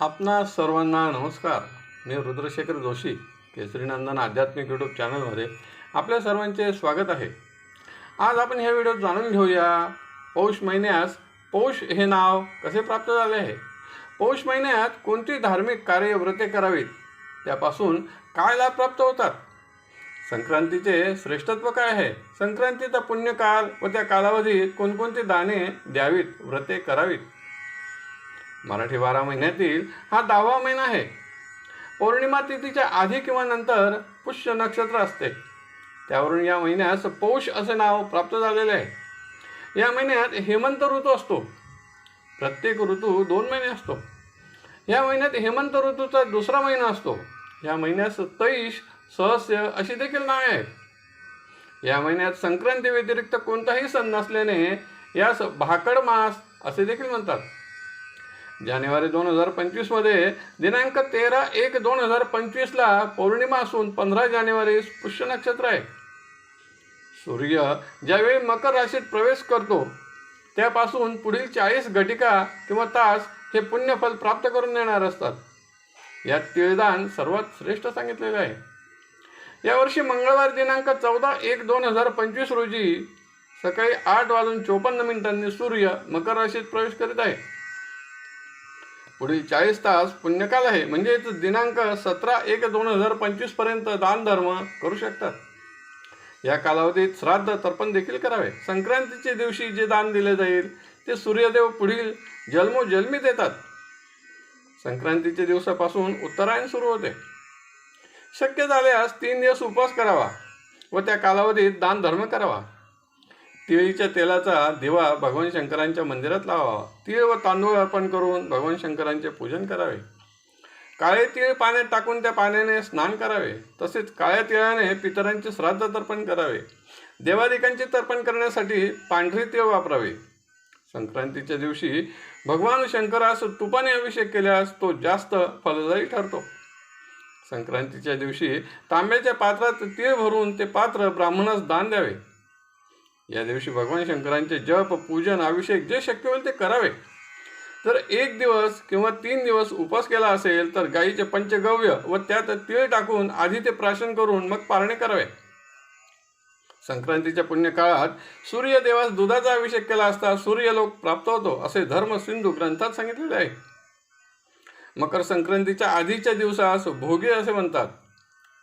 आपणा सर्वांना नमस्कार. मी रुद्रशेखर जोशी केसरीनंदन आध्यात्मिक यूट्यूब चॅनलमध्ये आपल्या सर्वांचे स्वागत आहे. आज आपण ह्या व्हिडिओत जाणून घेऊया पौष महिन्यास पौष हे नाव कसे प्राप्त झाले आहे? पौष महिन्यात कोणती धार्मिक कार्य व्रते करावीत? त्यापासून काय लाभ प्राप्त होतात? संक्रांतीचे श्रेष्ठत्व काय आहे? संक्रांतीचा पुण्यकाल व त्या कालावधीत कोणकोणती दाणे द्यावीत व्रते करावीत? मराठी बारा महिन्यातील हा दहावा महिना आहे. पौर्णिमा तिथीच्या आधी किंवा नंतर पुष्य नक्षत्र असते. त्यावरून या महिन्यास पौष असे नाव प्राप्त झालेले आहे. या महिन्यात हेमंत ऋतू असतो. प्रत्येक ऋतू दोन महिने असतो. या महिन्यात हेमंत ऋतूचा दुसरा महिना असतो. या महिन्यास तैश सहस्य अशी देखील नावे आहेत. या महिन्यात संक्रांती व्यतिरिक्त कोणताही सण नसल्याने यास भाकड मास असे देखील म्हणतात. जानेवारी दोन हजार पंचवीसमध्ये दिनांक तेरा एक दोन हजार पंचवीसला पौर्णिमा असून पंधरा जानेवारी पुष्य नक्षत्र आहे. सूर्य ज्यावेळी मकर राशीत प्रवेश करतो त्यापासून पुढील चाळीस घटिका किंवा तास हे पुण्यफल प्राप्त करून देणार असतात. यात तिळदान सर्वात श्रेष्ठ सांगितलेले आहे. यावर्षी मंगळवार दिनांक चौदा एक दोन हजार पंचवीस रोजी सकाळी आठ वाजून चोपन्न मिनिटांनी सूर्य मकर राशीत प्रवेश करीत आहे. पुढील चाळीस तास पुण्यकाल आहे. म्हणजेच दिनांक सतरा एक दोन हजार पंचवीसपर्यंत दान धर्म करू शकतात. या कालावधीत श्राद्ध तर्पण देखील करावे. संक्रांतीच्या दिवशी जे दान दिले जाईल ते सूर्यदेव पुढील जन्मोजन्मी देतात. संक्रांतीच्या दिवसापासून उत्तरायण सुरू होते. शक्य झाल्यास तीन दिवस उपवास करावा व त्या कालावधीत दानधर्म करावा. तिळीच्या तेलाचा दिवा भगवान शंकरांच्या मंदिरात लावावा. तीळ व तांदूळ अर्पण करून भगवान शंकरांचे पूजन करावे. काळे तीळ पाण्यात टाकून त्या पाण्याने स्नान करावे. तसेच काळ्या तिळाने पितरांचे श्राद्ध तर्पण करावे. देवादिकांचे तर्पण करण्यासाठी पांढरे तीळ वापरावे. संक्रांतीच्या दिवशी भगवान शंकरास तुपाने अभिषेक केल्यास तो जास्त फलदायी ठरतो. संक्रांतीच्या दिवशी तांब्याच्या पात्रात तीळ भरून ते पात्र ब्राह्मणास दान द्यावे. या दिवशी भगवान शंकरांचे जप पूजन अभिषेक जे शक्य होईल ते करावे. जर एक दिवस किंवा तीन दिवस उपास केला असेल तर गाईचे पंचगव्य व त्यात तीळ टाकून आधी ते प्राशन करून मग पारणे करावे. संक्रांतीच्या पुण्यकाळात सूर्यदेवास दुधाचा अभिषेक केला असता सूर्यलोक प्राप्त होतो असे धर्म सिंधू ग्रंथात सांगितलेले आहे. मकर संक्रांतीच्या आधीच्या दिवसास भोगी असे म्हणतात.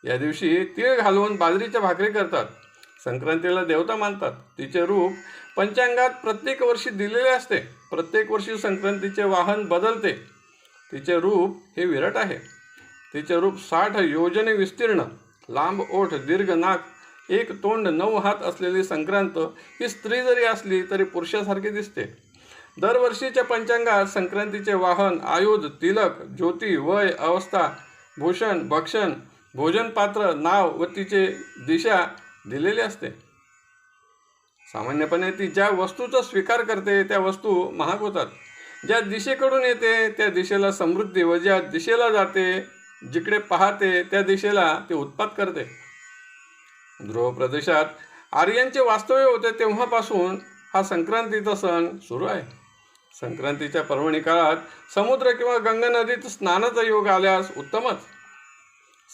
या दिवशी तीळ घालवून बाजरीच्या भाकरी करतात. संक्रांतीला देवता मानतात तिचे रूप पंचांगात प्रत्येक वर्षी दिलेले असते. प्रत्येक वर्षी संक्रांतीचे वाहन बदलते. तिचे रूप हे विरट आहे. तिचे रूप साठ योजने विस्तीर्ण लांब ओठ दीर्घ नाक एक तोंड नऊ हात असलेली संक्रांत ही स्त्री जरी असली तरी पुरुषासारखी दिसते. दरवर्षीच्या पंचांगात संक्रांतीचे वाहन आयुध तिलक ज्योती वय अवस्था भूषण भक्षण भोजनपात्र नाव व तिचे दिशा दिलेली असते. सामान्यपणे ती ज्या वस्तूचा स्वीकार करते त्या वस्तू महाग होतात. ज्या दिशेकडून येते त्या दिशेला समृद्धी व ज्या दिशेला जाते जिकडे पाहते त्या दिशेला ते उत्पाद करते. ध्रुव प्रदेशात आर्यांचे वास्तव्य होते तेव्हापासून हा संक्रांतीचा सण सुरू आहे. संक्रांतीच्या पर्वणी काळात समुद्र किंवा गंगा नदीत स्नानाचा योग आल्यास उत्तमच.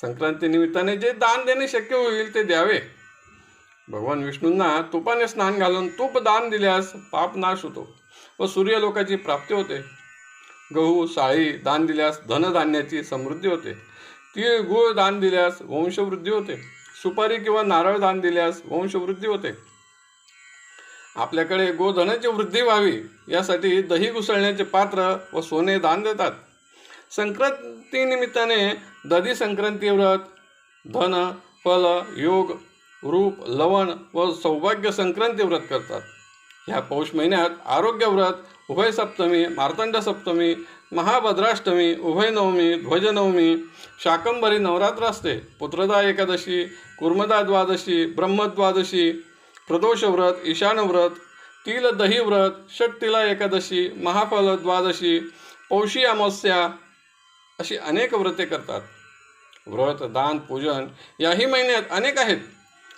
संक्रांती निमित्ताने जे दान देणे शक्य होईल ते द्यावे. भगवान विष्णूंना तुपाने स्नान घालून तूप दान दिल्यास पाप नाश होतो व सूर्यलोकाची प्राप्ती होते. गहू साळी दान दिल्यास धनधान्याची समृद्धी होते. तीळ गुळ दान दिल्यास वंशवृद्धी होते. सुपारी किंवा नारळ दान दिल्यास वंशवृद्धी होते. आपल्याकडे गोधनाची वृद्धी व्हावी यासाठी दही घुसळण्याचे पात्र व सोने दान देतात. संक्रांतीनिमित्ताने दधी संक्रांती व्रत धन फल योग रूप लवण व सौभाग्य संक्रांती व्रत करतात. ह्या पौष महिन्यात आरोग्य व्रत उभय सप्तमी मार्तंड सप्तमी महाभद्राष्टमी उभयनवमी ध्वजनवमी शाकंभरी नवरात्र असते. पुत्रदा एकादशी कुर्मदा द्वादशी ब्रह्मद्वादशी प्रदोष व्रत ईशान व्रत तिल दही व्रत षटतिला एकादशी महाफल द्वादशी पौषी अमावस्या अशी अनेक व्रते करतात. व्रत दान पूजन याही महिन्यात अनेक आहेत.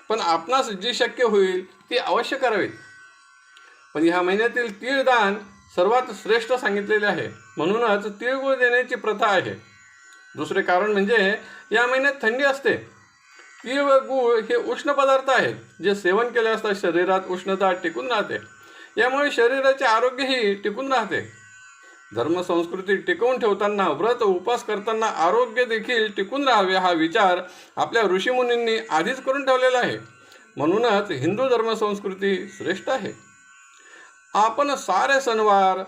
पण आपणास जी शक्य होईल ती अवश्य करावे. पण ह्या महिन्यातील तीळदान सर्वात श्रेष्ठ सांगितलेले आहे. म्हणूनच तिळगुळ देण्याची प्रथा आहे. दुसरे कारण म्हणजे या महिन्यात थंडी असते. तीळ व गूळ हे उष्ण पदार्थ आहेत जे सेवन केले असता शरीरात उष्णता टिकून राहते. यामुळे शरीराचे आरोग्यही टिकून राहते. धर्मसंस्कृती टिकवून ठेवताना व्रत उपवास करताना आरोग्य देखील टिकून राहावे हा विचार आपल्या ऋषीमुनींनी आधीच करून ठेवलेला आहे. म्हणूनच हिंदू धर्मसंस्कृती श्रेष्ठ आहे. आपण सारे सणवार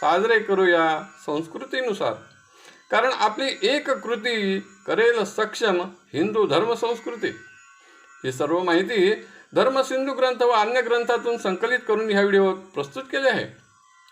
साजरे करूया संस्कृतीनुसार. कारण आपली एक कृती करेल सक्षम हिंदू धर्मसंस्कृती. ही सर्व माहिती धर्मसिंधू ग्रंथ व अन्य ग्रंथातून संकलित करून ह्या व्हिडिओत प्रस्तुत केले आहे.